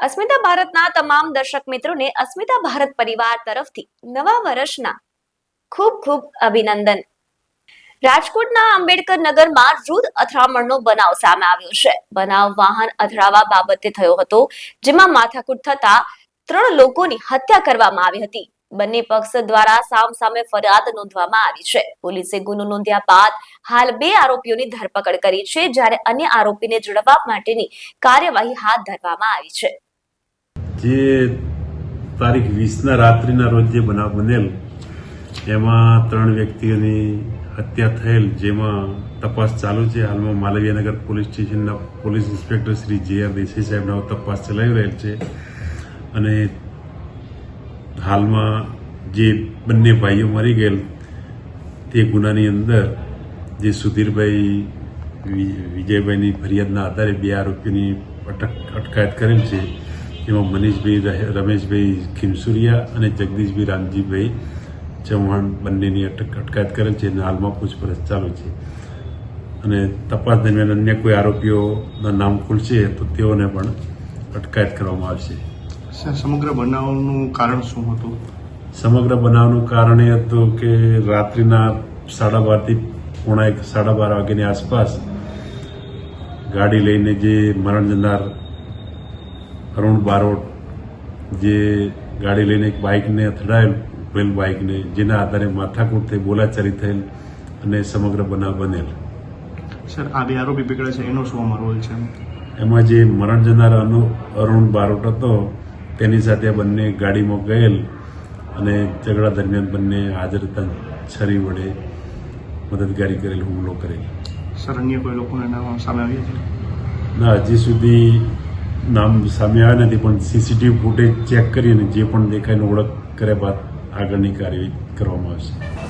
અસ્મિતા ભારતના તમામ દર્શક મિત્રોને અસ્મિતા ભારત પરિવાર તરફથી નવા વર્ષના ખૂબ ખૂબ અભિનંદન. રાજકોટના આંબેડકર નગરમાં રૂદ અથડામણનો બનાવ સામે આવ્યો છે. બનાવ વાહન અથડાવા બાબતે થયો હતો, જેમાં માથાકૂટ થતા ત્રણ લોકોની હત્યા કરવામાં આવી હતી. બંને પક્ષ દ્વારા સામ સામે ફરિયાદ નોંધવામાં આવી છે. પોલીસે ગુનો નોંધ્યા બાદ હાલ બે આરોપીઓની ધરપકડ કરી છે, જ્યારે અન્ય આરોપીને ઝડપવા માટેની કાર્યવાહી હાથ ધરવામાં આવી છે. જે તારીખ વીસના રાત્રિના રોજ જે બનાવ બનેલ. એમાં ત્રણ વ્યક્તિઓની હત્યા થયેલ, જેમાં તપાસ ચાલુ છે. હાલમાં માલવીયાનગર પોલીસ સ્ટેશનના police inspector Shri J R Desai સાહેબના તપાસ ચલાવી રહેલ છે. અને હાલમાં જે બંને ભાઈઓ મરી ગયેલ, તે ગુનાની અંદર જે સુધીરભાઈ વિજયભાઈની ફરિયાદના આધારે બે આરોપીની અટક, અટકાયત કરેલ છે. એમાં મનીષભાઈ રમેશભાઈ ખીમસુરિયા અને જગદીશભાઈ રામજીભાઈ ચૌહાણ બંનેની અટક અટકાયત કરેલ છે અને હાલમાં પૂછપરછ ચાલુ છે. અને તપાસ દરમિયાન અન્ય કોઈ આરોપીઓના નામ ખુલશે તો તેઓને પણ અટકાયત કરવામાં આવશે. સમગ્ર બનાવનું કારણ શું હતું? સમગ્ર બનાવનું કારણ એ હતું કે રાત્રિના સાડા બારથી પોણા એક સાડા બાર વાગ્યાની આસપાસ ગાડી લઈને જે મરણ જનાર અરુણ બારોટ જે ગાડી લઈને એક બાઇકને અથડાયેલ વેલ બાઇકને જેના આધારે માથાકૂટ થઈ બોલાચારી થયેલ અને સમગ્ર બનાવ બનેલ. સર આ બે આરોપી પીકળે છે એનો શું અમારો રોલ છે? એમાં જે મરણ જનાર અરુણ બારોટ હતો તેની સાથે બંને ગાડીમાં ગયેલ અને ઝઘડા દરમિયાન બંને હાજર હતા છરી વડે મદદગારી કરેલ હુમલો કરેલ. સર અન્ય કોઈ લોકોના નામ સામે આવ્યા છે? ના હજી સુધી નામ સામે આવ્યા નથી, પણ સીસીટીવી ફૂટેજ ચેક કરીને જે પણ દેખાયને ઓળખ કર્યા બાદ આગળની કાર્યવાહી કરવામાં આવશે.